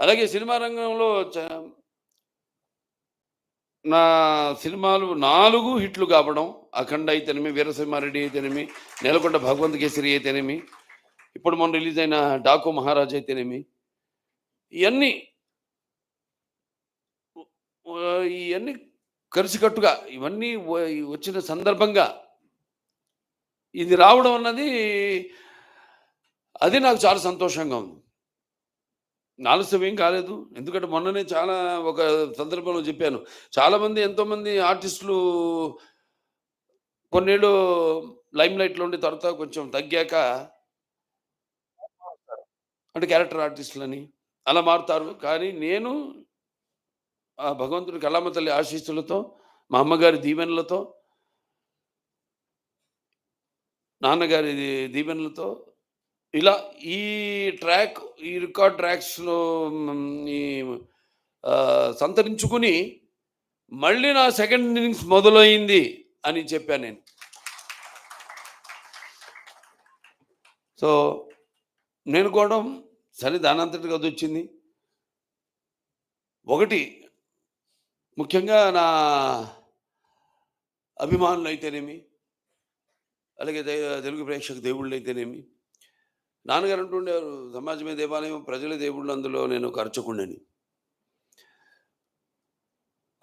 అలాగే సినిమా రంగంలో చ నా సినిమాలు నాలుగు హిట్లు కావడం. 'అఖండ' అయితేనేమి, 'వీరసింహారెడ్డి' అయితేనేమి, 'నేలకొండ భగవంత్ కేసరి' అయితేనేమి, ఇప్పుడు మొన్న రిలీజ్ అయిన 'డాకు మహారాజ్' అయితేనేమి, ఇవన్నీ ఇవన్నీ ఇయన్నీ కలిసికట్టుగా ఇవన్నీ వచ్చిన సందర్భంగా ఇది రావడం అన్నది అది నాకు చాలా సంతోషంగా ఉంది. ఆలస్యం ఏం కాలేదు. ఎందుకంటే మొన్ననే చాలా ఒక సందర్భంలో చెప్పాను. చాలామంది ఎంతోమంది ఆర్టిస్టులు కొన్నేళ్ళు లైమ్‌లైట్‌లో ఉండి తర్వాత కొంచెం తగ్గాక అంటే క్యారెక్టర్ ఆర్టిస్టులని అలా మారుతారు. కానీ నేను ఆ భగవంతుడి కళామ తల్లి ఆశీస్సులతో, మా అమ్మగారి దీవెనలతో నాన్నగారి దీవెనలతో ఇలా ఈ ట్రాక్ ఈ రికార్డ్ ట్రాక్స్‌లో ఈ సంతరించుకుని మళ్ళీ నా సెకండ్ ఇన్నింగ్స్ మొదలైంది అని చెప్పాను నేను. సో, నేను కూడా సరే గది వచ్చింది ఒకటి ముఖ్యంగా నా అభిమానులు అయితేనేమి అలాగే తెలుగు ప్రేక్షక అయితేనేమి నాన్నగారు అంటుండేవారు సమాజమే దేవాలయం, ప్రజల దేవుళ్ళు అందులో నేను ఒక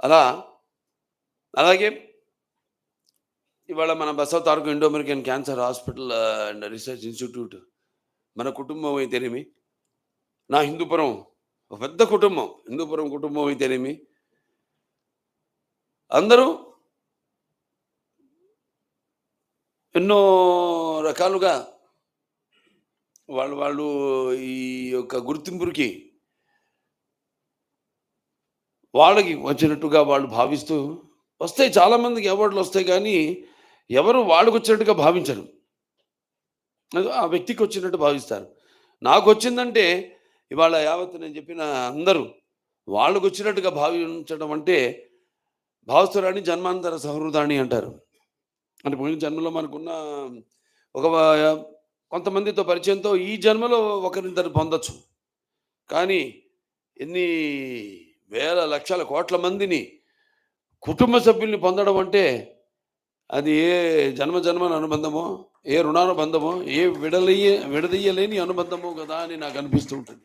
అలా అలాగే ఇవాళ మన Basava Taraka Indo American cancer hospital and research institute మన కుటుంబం అయితేనేమి, నా హిందూపురం ఒక పెద్ద కుటుంబం. హిందూపురం కుటుంబం అయితేనేమి అందరూ ఎన్నో రకాలుగా వాళ్ళు వాళ్ళు ఈ యొక్క గుర్తింపుకి వాళ్ళకి వచ్చినట్టుగా వాళ్ళు భావిస్తూ వస్తాయి చాలామందికి అవార్డులు వస్తాయి కానీ ఎవరు వాళ్ళకొచ్చినట్టుగా భావించరు. ఆ వ్యక్తికి వచ్చినట్టు భావిస్తారు. నాకు వచ్చిందంటే ఇవాళ యావత్తు నేను చెప్పిన అందరూ వాళ్ళకొచ్చినట్టుగా భావించడం అంటే భావస్తురాణి జన్మాంతర సహృదాణి అంటారు. అంటే పోయిన జన్మలో మనకున్న ఒక కొంతమందితో పరిచయంతో ఈ జన్మలో ఒకరిద్దరు పొందొచ్చు. కానీ ఎన్ని వేల, లక్షల, కోట్ల మందిని కుటుంబ సభ్యుల్ని పొందడం అంటే అది ఏ జన్మ జన్మల అనుబంధమో, ఏ రుణానుబంధమో, ఏ విడలయ్యే విడదీయలేని అనుబంధమో కదా అని నాకు అనిపిస్తూ ఉంటుంది.